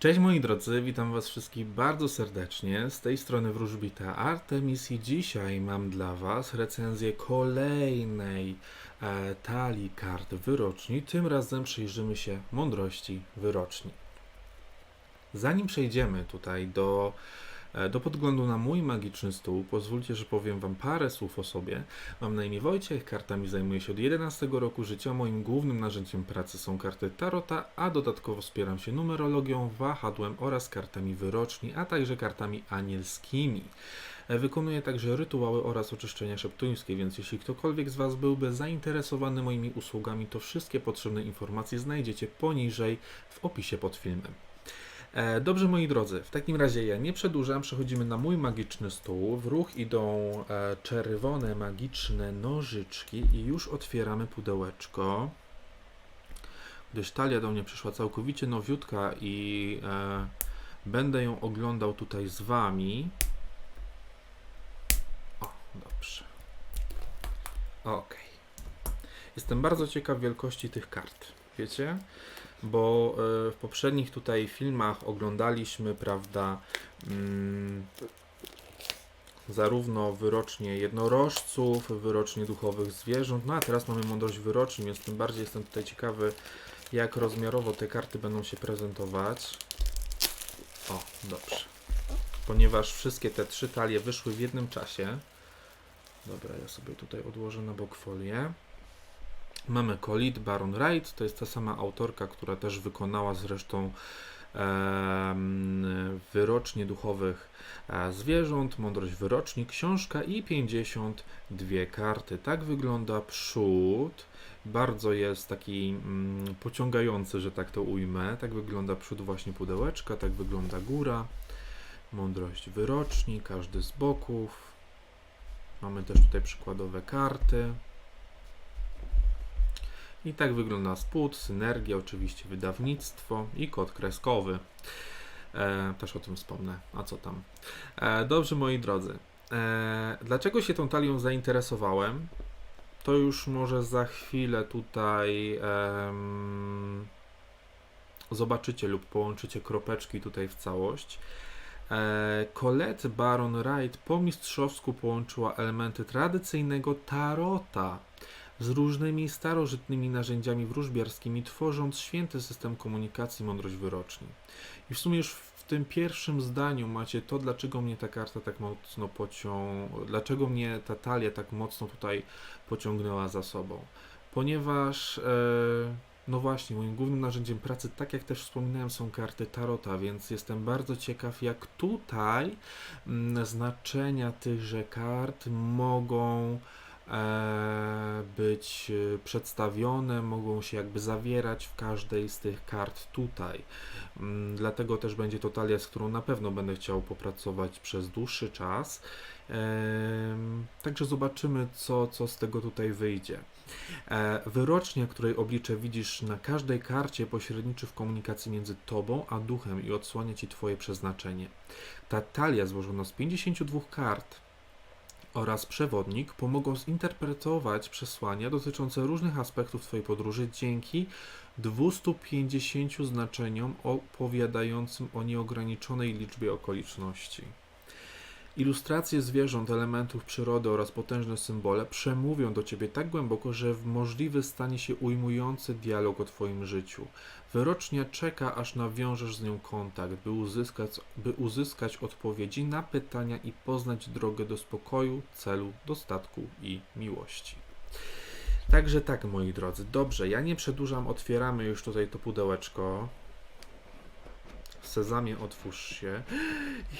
Cześć moi drodzy, witam was wszystkich bardzo serdecznie. Z tej strony wróżbita Artemis i dzisiaj mam dla was recenzję kolejnej e, talii kart wyroczni. Tym razem przyjrzymy się mądrości wyroczni. Zanim przejdziemy tutaj do, do podglądu na mój magiczny stół, pozwólcie, że powiem wam parę słów o sobie. Mam na imię Wojciech, kartami zajmuję się od 11 roku życia. Moim głównym narzędziem pracy są karty Tarota, a dodatkowo wspieram się numerologią, wahadłem oraz kartami wyroczni, a także kartami anielskimi. E, Wykonuję także rytuały oraz oczyszczenia szeptuńskie, więc jeśli ktokolwiek z Was byłby zainteresowany moimi usługami, to wszystkie potrzebne informacje znajdziecie poniżej w opisie pod filmem. E, Dobrze, moi drodzy, w takim razie ja nie przedłużam, przechodzimy na mój magiczny stół. W ruch idą e, czerwone magiczne nożyczki i już otwieramy pudełeczko. Gdyż talia do mnie przyszła całkowicie nowiutka i e, będę ją oglądał tutaj z Wami. O, dobrze. Okej. Jestem bardzo ciekaw wielkości tych kart. Wiecie? Bo e, w poprzednich tutaj filmach oglądaliśmy, prawda, mm, zarówno wyrocznie jednorożców, wyrocznie duchowych zwierząt, no a teraz mamy mądrość wyroczni, więc tym bardziej jestem tutaj ciekawy, jak rozmiarowo te karty będą się prezentować. O, dobrze. Ponieważ wszystkie te trzy talie wyszły w jednym czasie. Dobra, ja sobie tutaj odłożę na bok folię. Mamy Colit Baron Wright, to jest ta sama autorka, która też wykonała zresztą wyrocznie duchowych e, zwierząt, Mądrość wyroczni, książka i 52 karty. Tak wygląda przód. Bardzo jest taki mm, pociągający, że tak to ujmę. Tak wygląda przód właśnie pudełeczka, tak wygląda góra. Mądrość wyroczni, każdy z boków. Mamy też tutaj przykładowe karty. I tak wygląda spód, synergia, oczywiście wydawnictwo i kod kreskowy. E, też o tym wspomnę. A co tam? E, dobrze, moi drodzy. E, dlaczego się tą talią zainteresowałem? To już może za chwilę tutaj em, zobaczycie lub połączycie kropeczki tutaj w całość. E, Colette Baron Wright po mistrzowsku połączyła elementy tradycyjnego tarota z różnymi starożytnymi narzędziami wróżbiarskimi, tworząc święty system komunikacji mądrość wyroczni. I w sumie już w tym pierwszym zdaniu macie to, dlaczego mnie ta karta tak mocno pociągnęła, dlaczego mnie ta talia tak mocno tutaj pociągnęła za sobą. Ponieważ, e, no właśnie, moim głównym narzędziem pracy, tak jak też wspominałem, są karty Tarota, więc jestem bardzo ciekaw, jak tutaj mm, znaczenia tychże kart mogą być e, przedstawione, mogą się jakby zawierać w każdej z tych kart tutaj. Mm, Dlatego też będzie to talia, z którą na pewno będę chciał popracować przez dłuższy czas. Także zobaczymy, co, co z tego tutaj wyjdzie. E, Wyrocznia, której oblicze widzisz na każdej karcie, pośredniczy w komunikacji między tobą a duchem i odsłania ci twoje przeznaczenie. Ta talia złożona z 52 kart oraz przewodnik pomogą zinterpretować przesłania dotyczące różnych aspektów Twojej podróży dzięki 250 znaczeniom opowiadającym o nieograniczonej liczbie okoliczności. Ilustracje zwierząt, elementów przyrody oraz potężne symbole przemówią do Ciebie tak głęboko, że możliwy stanie się ujmujący dialog o Twoim życiu. Wyrocznia czeka, aż nawiążesz z nią kontakt, by uzyskać, by uzyskać odpowiedzi na pytania i poznać drogę do spokoju, celu, dostatku i miłości. Także tak, moi drodzy. Dobrze, ja nie przedłużam, otwieramy już tutaj to pudełeczko. Sezamie, otwórz się.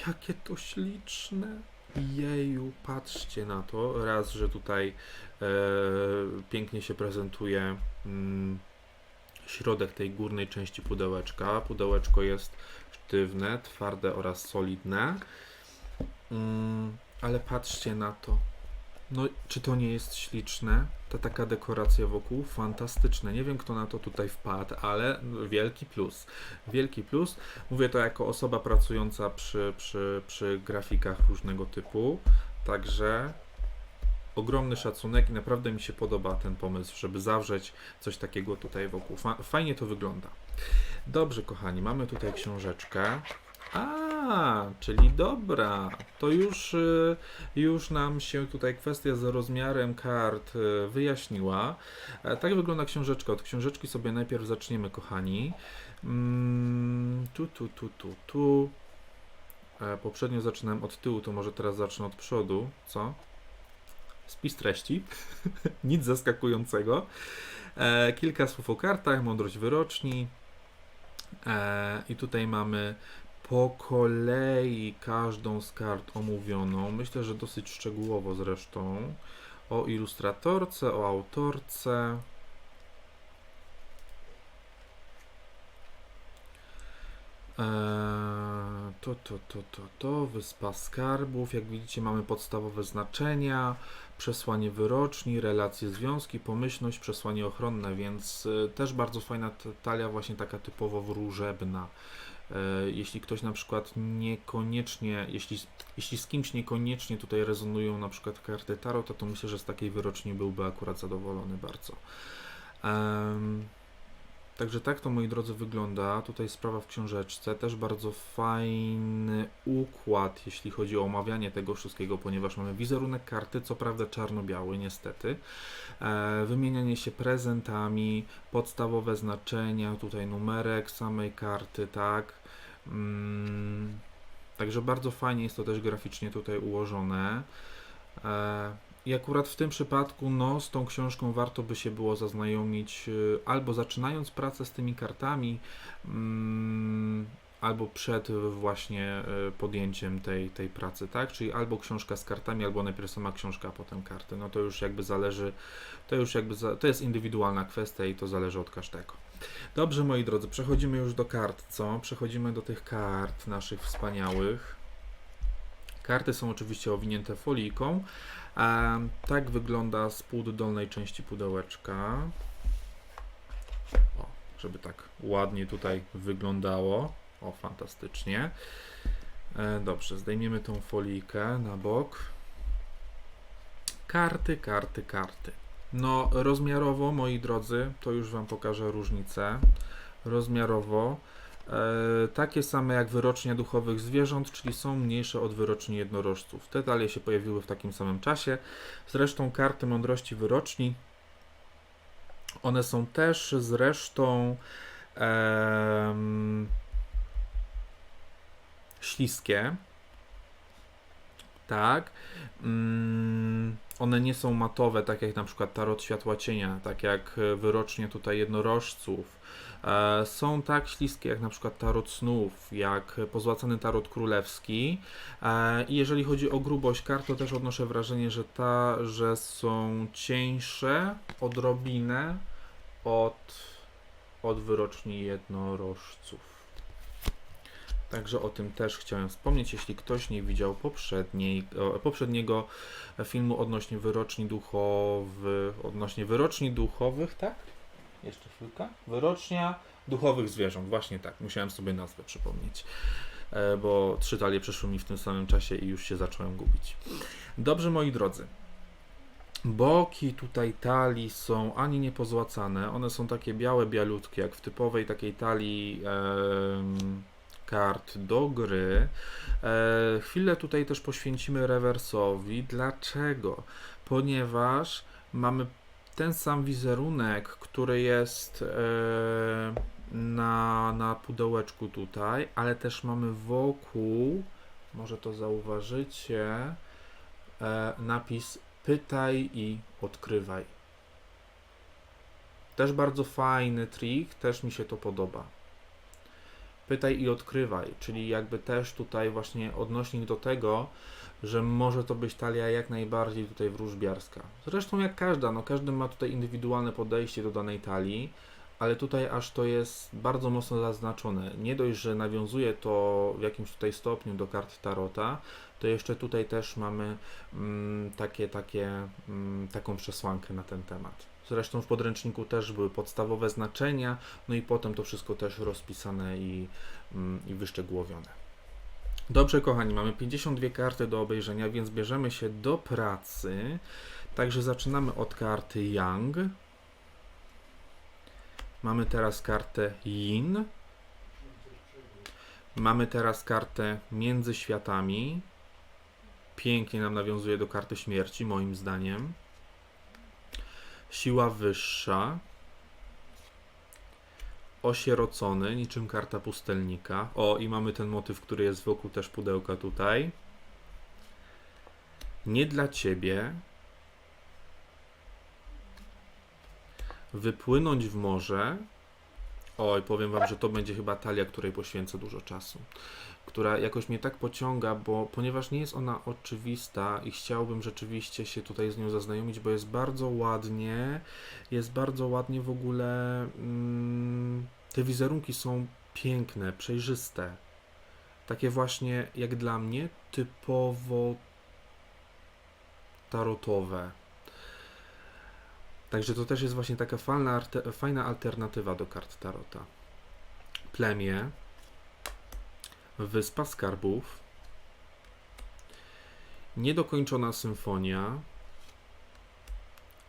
Jakie to śliczne. Jeju, patrzcie na to. Raz, że tutaj e, pięknie się prezentuje mm, środek tej górnej części pudełeczka. Pudełeczko jest sztywne, twarde oraz solidne. Mm, ale patrzcie na to. No, czy to nie jest śliczne? Ta taka dekoracja wokół, fantastyczne. Nie wiem, kto na to tutaj wpadł, ale wielki plus. Wielki plus. Mówię to jako osoba pracująca przy, przy, przy grafikach różnego typu. Także ogromny szacunek i naprawdę mi się podoba ten pomysł, żeby zawrzeć coś takiego tutaj wokół. Fa- Fajnie to wygląda. Dobrze, kochani, mamy tutaj książeczkę. A, czyli dobra, to już, y, już nam się tutaj kwestia z rozmiarem kart y, wyjaśniła. E, Tak wygląda książeczka. Od książeczki sobie najpierw zaczniemy, kochani. Mm, Tu, tu, tu, tu, tu. E, Poprzednio zaczynałem od tyłu, to może teraz zacznę od przodu. Co? Spis treści. Nic zaskakującego. E, kilka słów o kartach, mądrość wyroczni. E, I tutaj mamy po kolei każdą z kart omówioną. Myślę, że dosyć szczegółowo zresztą. O ilustratorce, o autorce. Eee, to, to, to, to, to, Wyspa Skarbów. Jak widzicie, mamy podstawowe znaczenia, przesłanie wyroczni, relacje, związki, pomyślność, przesłanie ochronne, więc y, też bardzo fajna talia, właśnie taka typowo wróżebna. E, Jeśli ktoś na przykład niekoniecznie, jeśli, jeśli z kimś niekoniecznie tutaj rezonują na przykład karty Tarota, to myślę, że z takiej wyroczni byłby akurat zadowolony bardzo. Em, Także tak to, moi drodzy, wygląda. Tutaj sprawa w książeczce. Też bardzo fajny układ, jeśli chodzi o omawianie tego wszystkiego, ponieważ mamy wizerunek karty, co prawda czarno-biały, niestety. E, wymienianie się prezentami, podstawowe znaczenia, tutaj numerek samej karty, tak. Mm, także bardzo fajnie jest to też graficznie tutaj ułożone. E, i akurat w tym przypadku, no, z tą książką warto by się było zaznajomić y, albo zaczynając pracę z tymi kartami, mm, albo przed właśnie y, podjęciem tej, tej pracy, tak? Czyli albo książka z kartami, albo najpierw sama książka, a potem karty. No to już jakby zależy, to już jakby, za, to jest indywidualna kwestia i to zależy od każdego. Dobrze, moi drodzy, przechodzimy już do kart, co? Przechodzimy do tych kart naszych wspaniałych. Karty są oczywiście owinięte folijką. Tak wygląda spód dolnej części pudełeczka. O, żeby tak ładnie tutaj wyglądało. O, fantastycznie. E, dobrze, zdejmiemy tą folijkę na bok. Karty, karty, karty. No, rozmiarowo, moi drodzy, to już Wam pokażę różnicę. Rozmiarowo takie same jak wyrocznia duchowych zwierząt, czyli są mniejsze od wyroczni jednorożców. Te talie się pojawiły w takim samym czasie. Zresztą karty mądrości wyroczni, one są też zresztą śliskie. Tak. Mm, one nie są matowe, tak jak na przykład tarot światła cienia, tak jak e, wyrocznie tutaj jednorożców. E, są tak śliskie jak na przykład tarot snów, jak pozłacany tarot królewski. E, I jeżeli chodzi o grubość kart, to też odnoszę wrażenie, że ta, że są cieńsze odrobinę od, od wyroczni jednorożców. Także o tym też chciałem wspomnieć. Jeśli ktoś nie widział poprzedniego filmu odnośnie wyroczni duchowych, odnośnie wyroczni duchowych, tak? Jeszcze chwilkę. Wyrocznia duchowych zwierząt. Właśnie tak. Musiałem sobie nazwę przypomnieć. E, Bo trzy talie przeszły mi w tym samym czasie i już się zacząłem gubić. Dobrze, moi drodzy. Boki tutaj talii są ani nie pozłacane. One są takie białe, bialutkie, jak w typowej takiej talii kart do gry. E, chwilę tutaj też poświęcimy rewersowi. Dlaczego? Ponieważ mamy ten sam wizerunek, który jest e, na, na pudełeczku tutaj, ale też mamy wokół, może to zauważycie, e, napis pytaj i odkrywaj. Też bardzo fajny trik, też mi się to podoba. Pytaj i odkrywaj, czyli jakby też tutaj właśnie odnośnik do tego, że może to być talia jak najbardziej tutaj wróżbiarska. Zresztą jak każda, no każdy ma tutaj indywidualne podejście do danej talii, ale tutaj aż to jest bardzo mocno zaznaczone. Nie dość, że nawiązuje to w jakimś tutaj stopniu do kart Tarota, to jeszcze tutaj też mamy mm, takie, takie, mm, taką przesłankę na ten temat. Zresztą w podręczniku też były podstawowe znaczenia, no i potem to wszystko też rozpisane i, mm, i wyszczegółowione. Dobrze, kochani, mamy 52 karty do obejrzenia, więc bierzemy się do pracy. Także zaczynamy od karty Yang. Mamy teraz kartę Yin. Mamy teraz kartę Między Światami. Pięknie nam nawiązuje do karty śmierci, moim zdaniem. Siła wyższa. Osierocony, niczym karta pustelnika. O, i mamy ten motyw, który jest wokół też pudełka tutaj. Nie dla ciebie. Wypłynąć w morze. Oj, powiem wam, że to będzie chyba talia, której poświęcę dużo czasu. Która jakoś mnie tak pociąga, bo ponieważ nie jest ona oczywista i chciałbym rzeczywiście się tutaj z nią zaznajomić, bo jest bardzo ładnie, jest bardzo ładnie w ogóle. Mm, te wizerunki są piękne, przejrzyste. Takie właśnie, jak dla mnie, typowo tarotowe. Także to też jest właśnie taka fajna, fajna alternatywa do kart tarota. Plemię, Wyspa Skarbów, Niedokończona Symfonia,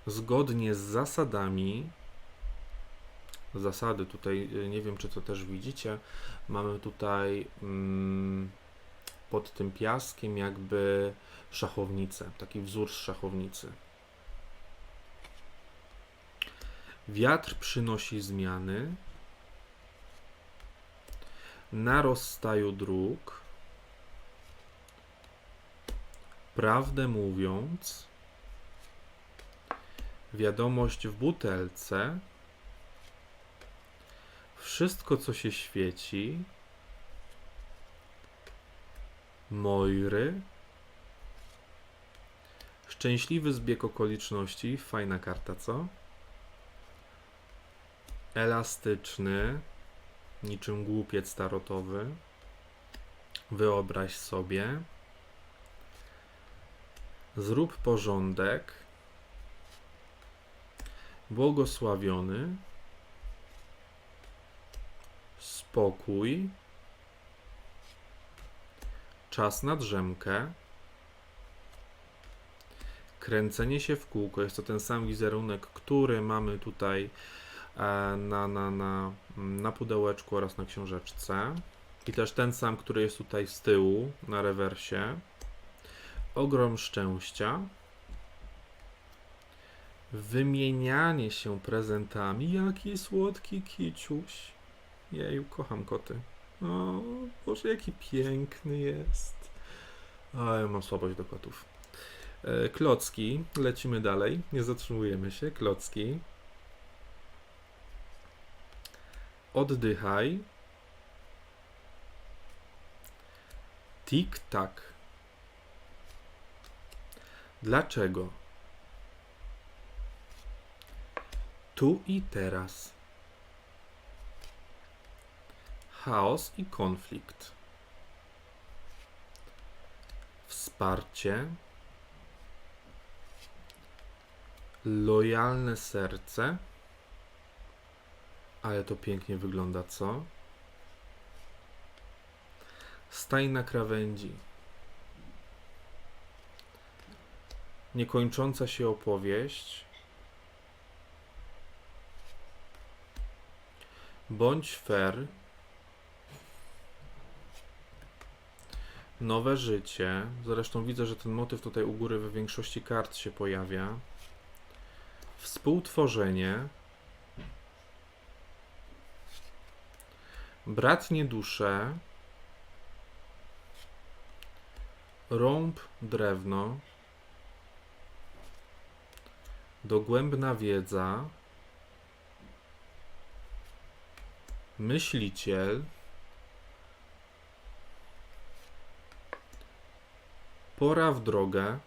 zgodnie z zasadami, zasady tutaj, y, nie wiem czy to też widzicie, mamy tutaj mm, pod tym piaskiem jakby szachownicę, taki wzór z szachownicy. Wiatr przynosi zmiany. Na rozstaju dróg. Prawdę mówiąc. Wiadomość w butelce. Wszystko, co się świeci. Mojry. Szczęśliwy zbieg okoliczności. Fajna karta, co? elastyczny, niczym głupiec tarotowy. Wyobraź sobie. Zrób porządek. Błogosławiony. Spokój. Czas na drzemkę. Kręcenie się w kółko. Jest to ten sam wizerunek, który mamy tutaj na, na, na, na pudełeczku oraz na książeczce. I też ten sam, który jest tutaj z tyłu, na rewersie. Ogrom szczęścia. Wymienianie się prezentami. Jaki słodki kiciuś. Jeju, kocham koty. O, Boże, jaki piękny jest. A, ja mam słabość do kotów. E, Klocki, lecimy dalej, nie zatrzymujemy się. Klocki. Oddychaj. Tik-tak. Dlaczego? Tu i teraz. Chaos i konflikt. Wsparcie. Lojalne serce. Ale to pięknie wygląda, co? Staj na krawędzi. Niekończąca się opowieść. Bądź fair. Nowe życie. Zresztą widzę, że ten motyw tutaj u góry we większości kart się pojawia. Współtworzenie. Bratnie dusze. Rąb drewno. Dogłębna wiedza. Myśliciel. Pora w drogę.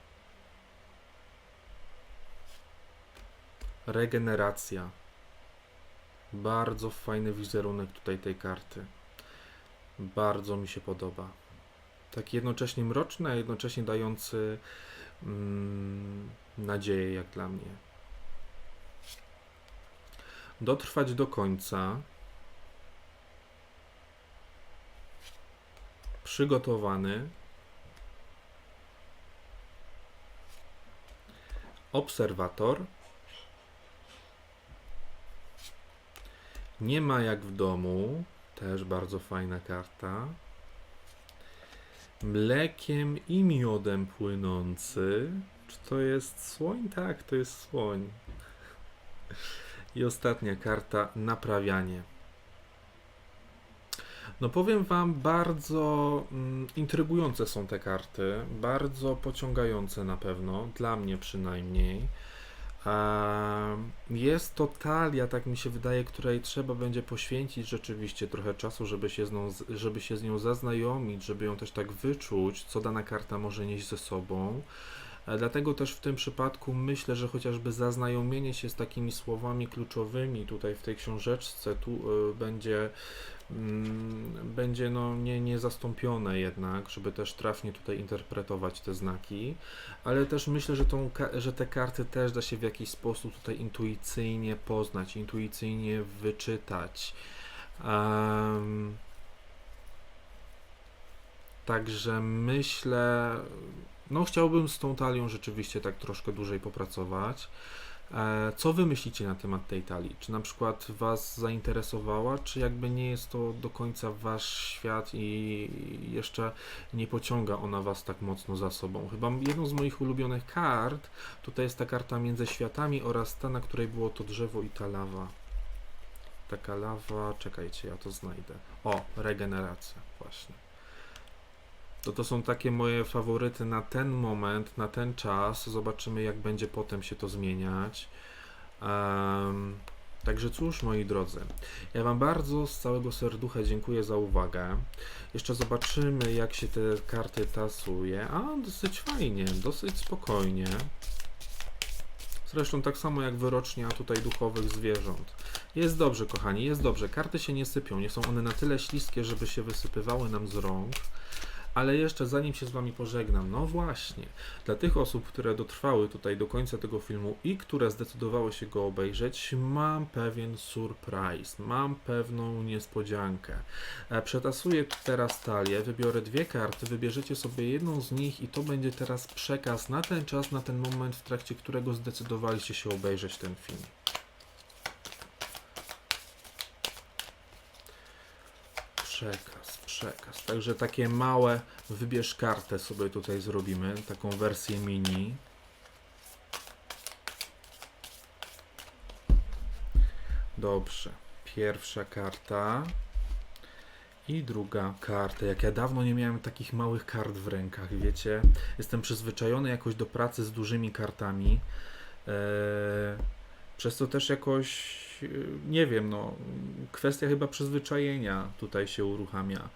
Regeneracja. Bardzo fajny wizerunek tutaj tej karty. Bardzo mi się podoba. Taki jednocześnie mroczny, a jednocześnie dający mm, nadzieję, jak dla mnie. Dotrwać do końca. Przygotowany. Obserwator. Nie ma jak w domu. Też bardzo fajna karta. Mlekiem i miodem płynący. Czy to jest słoń? Tak, to jest słoń. I ostatnia karta naprawianie. No powiem Wam, bardzo mm, intrygujące są te karty, bardzo pociągające na pewno, dla mnie przynajmniej. Jest to talia, tak mi się wydaje, której trzeba będzie poświęcić rzeczywiście trochę czasu, żeby się, z nią, żeby się z nią zaznajomić, żeby ją też tak wyczuć, co dana karta może nieść ze sobą. E, Dlatego też w tym przypadku myślę, że chociażby zaznajomienie się z takimi słowami kluczowymi tutaj w tej książeczce tu e, będzie, będzie no nie, niezastąpione jednak, żeby też trafnie tutaj interpretować te znaki, ale też myślę, że, tą, że te karty też da się w jakiś sposób tutaj intuicyjnie poznać, intuicyjnie wyczytać. Em, Także myślę, no chciałbym z tą talią rzeczywiście tak troszkę dłużej popracować. E, Co wy myślicie na temat tej talii? Czy na przykład was zainteresowała, czy jakby nie jest to do końca wasz świat i jeszcze nie pociąga ona was tak mocno za sobą? Chyba jedną z moich ulubionych kart tutaj jest ta karta między światami oraz ta, na której było to drzewo i ta lawa. Taka lawa, czekajcie, ja to znajdę. O, regeneracja, właśnie. To to są takie moje faworyty na ten moment, na ten czas. Zobaczymy, jak będzie potem się to zmieniać. Em, także cóż, moi drodzy, ja Wam bardzo z całego serducha dziękuję za uwagę. Jeszcze zobaczymy, jak się te karty tasuje. A, dosyć fajnie, dosyć spokojnie. Zresztą tak samo jak wyrocznia tutaj duchowych zwierząt. Jest dobrze, kochani, jest dobrze. Karty się nie sypią, nie są one na tyle śliskie, żeby się wysypywały nam z rąk. Ale jeszcze zanim się z Wami pożegnam, no właśnie, dla tych osób, które dotrwały tutaj do końca tego filmu i które zdecydowały się go obejrzeć, mam pewien surprise, mam pewną niespodziankę. E, Przetasuję teraz talię, wybiorę dwie karty, wybierzecie sobie jedną z nich i to będzie teraz przekaz na ten czas, na ten moment, w trakcie którego zdecydowaliście się obejrzeć ten film. Przekaz, przekaz. Także takie małe wybierz kartę sobie tutaj zrobimy, taką wersję mini. Dobrze. Pierwsza karta i druga karta. Jak ja dawno nie miałem takich małych kart w rękach, wiecie? Jestem przyzwyczajony jakoś do pracy z dużymi kartami. Eee, przez to też jakoś, e, nie wiem, no, kwestia chyba przyzwyczajenia tutaj się uruchamia.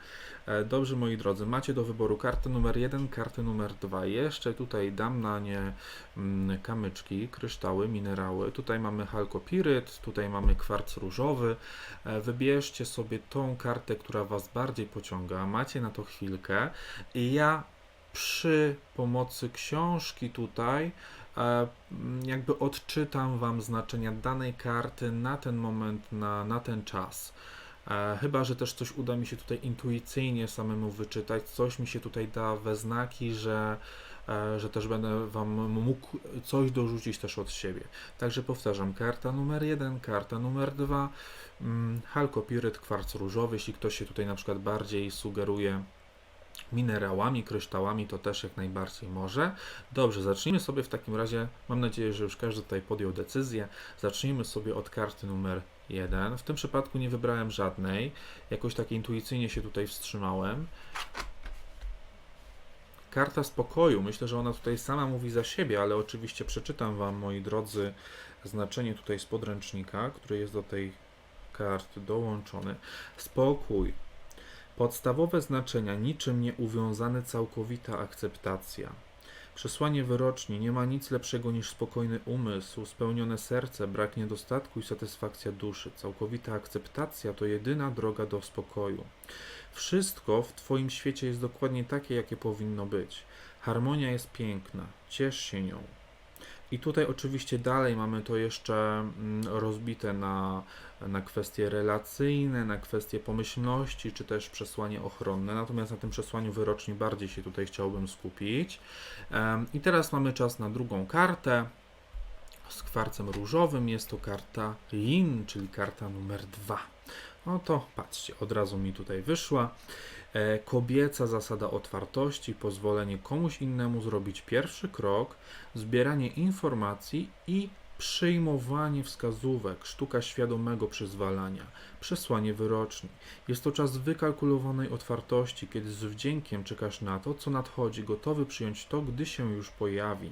E, Dobrze, moi drodzy, macie do wyboru kartę numer 1, kartę numer 2. Jeszcze tutaj dam na nie mm, kamyczki, kryształy, minerały. Tutaj mamy halkopiryt, tutaj mamy kwarc różowy. E, Wybierzcie sobie tą kartę, która Was bardziej pociąga. Macie na to chwilkę. I ja przy pomocy książki tutaj jakby odczytam Wam znaczenia danej karty na ten moment, na, na ten czas. E, Chyba, że też coś uda mi się tutaj intuicyjnie samemu wyczytać, coś mi się tutaj da we znaki, że, e, że też będę Wam mógł coś dorzucić też od siebie. Także powtarzam, karta numer jeden, karta numer dwa, mm, halkopiryt, kwarc różowy, jeśli ktoś się tutaj na przykład bardziej sugeruje minerałami, kryształami, to też jak najbardziej może. Dobrze, zacznijmy sobie w takim razie, mam nadzieję, że już każdy tutaj podjął decyzję, zacznijmy sobie od karty numer 1. W tym przypadku nie wybrałem żadnej, jakoś tak intuicyjnie się tutaj wstrzymałem. Karta spokoju, myślę, że ona tutaj sama mówi za siebie, ale oczywiście przeczytam Wam, moi drodzy, znaczenie tutaj z podręcznika, który jest do tej karty dołączony. Spokój, Podstawowe znaczenia niczym nie uwiązane całkowita akceptacja. Przesłanie wyroczni nie ma nic lepszego niż spokojny umysł, spełnione serce, brak niedostatku i satysfakcja duszy. Całkowita akceptacja to jedyna droga do spokoju. Wszystko w Twoim świecie jest dokładnie takie, jakie powinno być. Harmonia jest piękna, ciesz się nią. I tutaj oczywiście dalej mamy to jeszcze mm, rozbite na, na kwestie relacyjne, na kwestie pomyślności, czy też przesłanie ochronne. Natomiast na tym przesłaniu wyroczni bardziej się tutaj chciałbym skupić. I teraz mamy czas na drugą kartę. z kwarcem różowym. Jest to karta Yin, czyli karta numer dwa. No to patrzcie, od razu mi tutaj wyszła. E, kobieca zasada otwartości, pozwolenie komuś innemu zrobić pierwszy krok, zbieranie informacji i przyjmowanie wskazówek, sztuka świadomego przyzwalania, przesłanie wyroczni. Jest to czas wykalkulowanej otwartości, kiedy z wdziękiem czekasz na to, co nadchodzi, gotowy przyjąć to, gdy się już pojawi.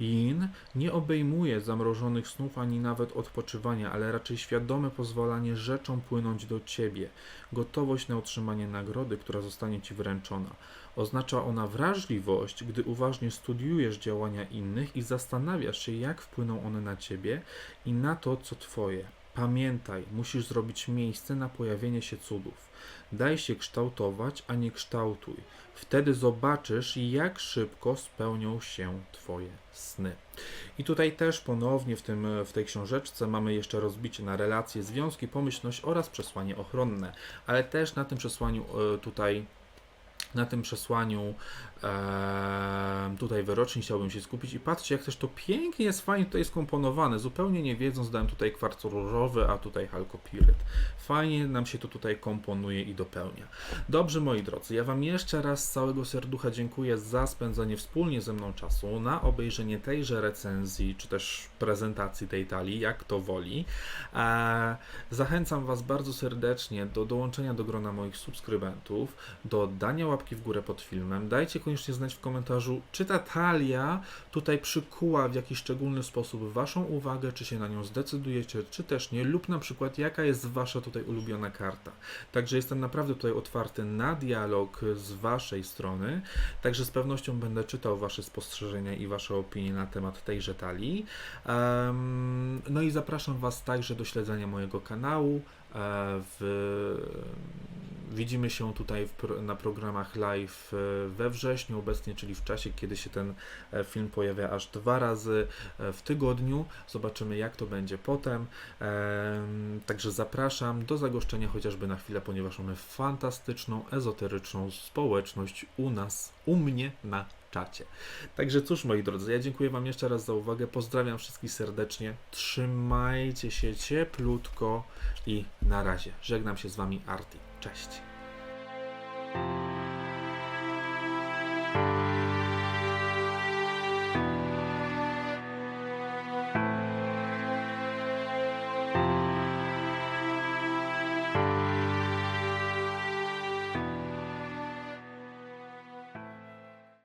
Yin nie obejmuje zamrożonych snów ani nawet odpoczywania, ale raczej świadome pozwalanie rzeczom płynąć do ciebie, gotowość na otrzymanie nagrody, która zostanie ci wręczona. Oznacza ona wrażliwość, gdy uważnie studiujesz działania innych i zastanawiasz się, jak wpłyną one na ciebie i na to, co twoje. Pamiętaj, musisz zrobić miejsce na pojawienie się cudów. Daj się kształtować, a nie kształtuj. Wtedy zobaczysz, jak szybko spełnią się Twoje sny. I tutaj też ponownie w, tym, w tej książeczce mamy jeszcze rozbicie na relacje, związki, pomyślność oraz przesłanie ochronne. Ale też na tym przesłaniu e, tutaj na tym przesłaniu e, tutaj wyroczni chciałbym się skupić i patrzcie jak też to pięknie jest fajnie tutaj skomponowane, zupełnie nie wiedząc dałem tutaj kwarc różowy, a tutaj halkopiryt. Fajnie nam się to tutaj komponuje i dopełnia. Dobrze moi drodzy, ja Wam jeszcze raz z całego serducha dziękuję za spędzenie wspólnie ze mną czasu na obejrzenie tejże recenzji, czy też prezentacji tej talii, jak to woli. E, zachęcam Was bardzo serdecznie do dołączenia do grona moich subskrybentów, do dania łapki w górę pod filmem. Dajcie koniecznie znać w komentarzu, czy ta talia tutaj przykuła w jakiś szczególny sposób Waszą uwagę, czy się na nią zdecydujecie, czy też nie, lub na przykład jaka jest Wasza tutaj ulubiona karta. Także jestem naprawdę tutaj otwarty na dialog z Waszej strony, także z pewnością będę czytał Wasze spostrzeżenia i Wasze opinie na temat tejże talii. Em, no i zapraszam Was także do śledzenia mojego kanału. E, W, widzimy się tutaj w, na programach live e, we wrześniu obecnie, czyli w czasie, kiedy się ten e, film pojawia aż dwa razy w tygodniu. Zobaczymy, jak to będzie potem. Em, Także zapraszam do zagoszczenia chociażby na chwilę, ponieważ mamy fantastyczną, ezoteryczną społeczność u nas, u mnie na czacie. Także cóż, moi drodzy, ja dziękuję Wam jeszcze raz za uwagę. Pozdrawiam wszystkich serdecznie. Trzymajcie się cieplutko i na razie. Żegnam się z Wami, Arti. Cześć.